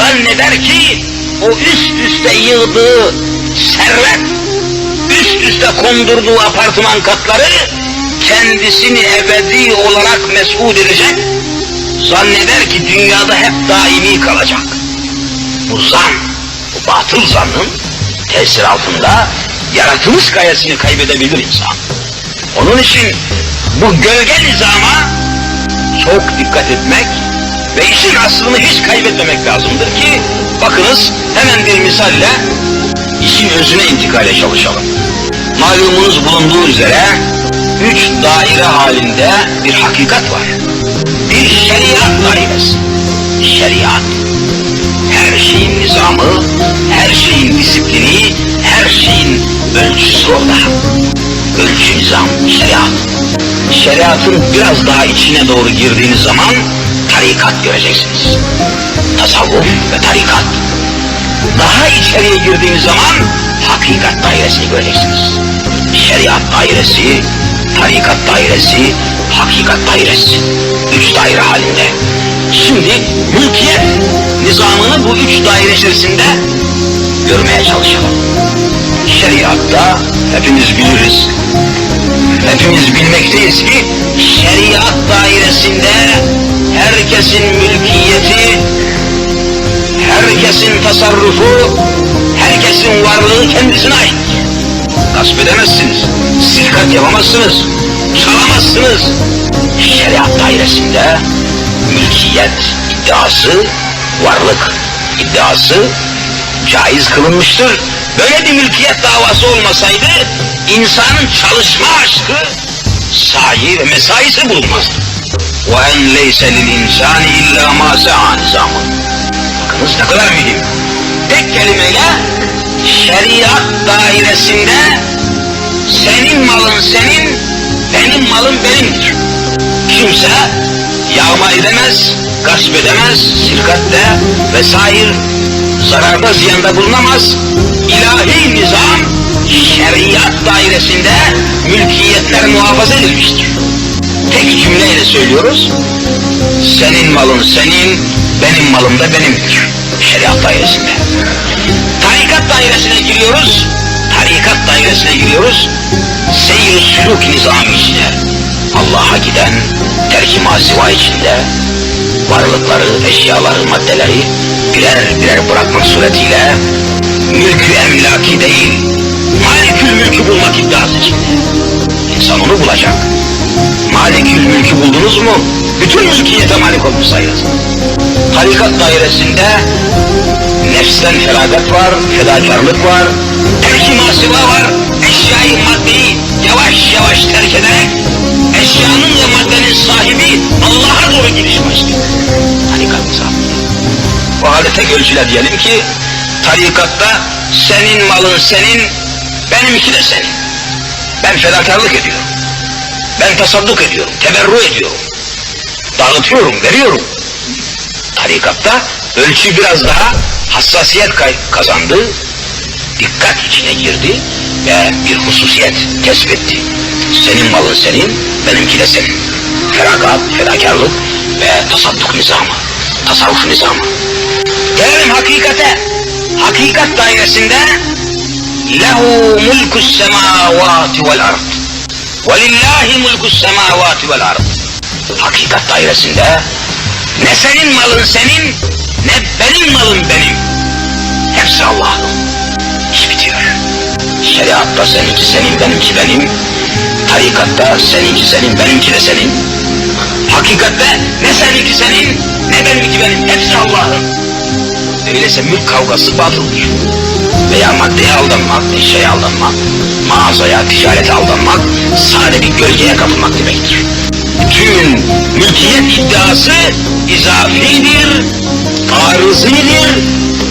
zanneder ki o üst üste yığdığı servet, üst üste kondurduğu apartman katları kendisini ebedi olarak mesut edecek. Zanneder ki dünyada hep daimi kalacak. Bu zan, bu batıl zannın tesir altında yaratılış gayesini kaybedebilir insan. Onun için bu gölge nizama çok dikkat etmek ve işin aslını hiç kaybetmemek lazımdır ki bakınız hemen bir misalle işin özüne intikale çalışalım. Malumunuz bulunduğu üzere üç daire halinde bir hakikat var. Bir şeriat dairesi. Şeriat. Her şeyin nizamı, her şeyin disiplini, her şeyin ölçüsü orada. Ölçü nizam, şeriat. Şeriatın biraz daha içine doğru girdiğiniz zaman tarikat göreceksiniz. Tasavvuf ve tarikat. Daha içeriye girdiğiniz zaman hakikat dairesini göreceksiniz. Şeriat dairesi, tarikat dairesi, hakikat dairesi. Üç daire halinde. Şimdi mülkiyet nizamını bu üç daire içerisinde görmeye çalışalım. Şeriatta hepimiz biliriz. Hepimiz bilmekteyiz ki şeriat dairesinde herkesin mülkiyeti, herkesin tasarrufu, herkesin varlığı kendisine ait. Gasp edemezsiniz, silkat yapamazsınız, çalamazsınız. Şeriat dairesinde mülkiyet iddiası, varlık iddiası caiz kılınmıştır. Böyle bir mülkiyet davası olmasaydı insanın çalışma aşkı, sahi ve mesaisi bulunmazdı. وَاَنْ لَيْسَ لِلْاِنْسَانِ اِلَّا مَا سَعَى nizamı. Bakınız ne kadar mühim. Tek kelimeyle şeriat dairesinde senin malın senin, benim malım benimdir. Kimse yağma edemez, gasp edemez, sirkatte vesaire zararda ziyanda bulunamaz. İlahi nizam şeriat dairesinde mülkiyetler muhafaza edilmiştir. Tek cümleyle söylüyoruz. Senin malın senin, benim malım da benimdir. Şeriat dairesinde. Tarikat dairesine giriyoruz. Tarikat dairesine giriyoruz. Seyir sülük nizamı içine. Allah'a giden terk-i masiva içinde varlıkları, eşyaları, maddeleri birer birer bırakmak suretiyle mülkü emlaki değil, malikül mülkü bulmak iddiası içinde. İnsan onu bulacak. Malikül mülkü buldunuz mu? Bütün mülkiyete malik olmuş sayılır. Tarikat dairesinde nefsten feragat var, fedakarlık var, terk-i masiva var, eşyayı maddeyi yavaş yavaş terk ederek eşyanın ve maddenin sahibi Allah'a doğru gidiş başlıyor. Tarikat nizamı. O halde ölçüle diyelim ki tarikatta senin malın senin, benimki de senin. Ben fedakarlık ediyorum. Ben tasadduk ediyorum, teberru ediyorum. Dağıtıyorum, veriyorum. Tarikatta ölçü biraz daha hassasiyet kazandı, dikkat içine girdi ve bir hususiyet kesbetti. Senin malın senin, benimki de senin. Feragat, fedakarlık ve tasadduk nizamı, tasavvuf nizamı. Gelelim hakikate. Hakikat dairesinde lehu mulkus semavati vel ard. Mulkus semavati vel ard. Hakikat dairesinde ne senin malın senin, ne benim malım benim. Hepsi Allah'ın. İş bitiyor. Şeriatta seninki senin, benimki benim. Tarikatta seninki senin, benimki de senin. Hakikatte ne seninki senin, ne benimki benim. Hepsi Allah'ın. Öyleyse mülk kavgası batıldır. Veya maddeye aldanmak, eşeğe aldanmak, mağazaya, ticarete aldanmak, bir gölgeye kapılmak demektir. Bütün mülkiyet iddiası izafidir, arızidir,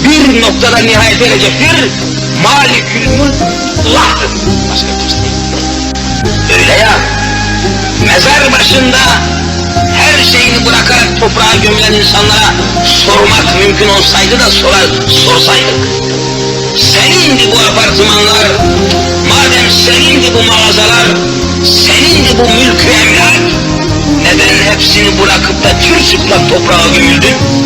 bir noktada nihayet erecektir. Malikül mülk Allah'tır. Başka kimse değil. Öyle ya, mezar başında her şeyini bırakarak toprağa gömülen insanlara sormak mümkün olsaydı da sorar, sorsaydık. Senindi bu apartmanlar, da çırçıplak toprağa gömüldün?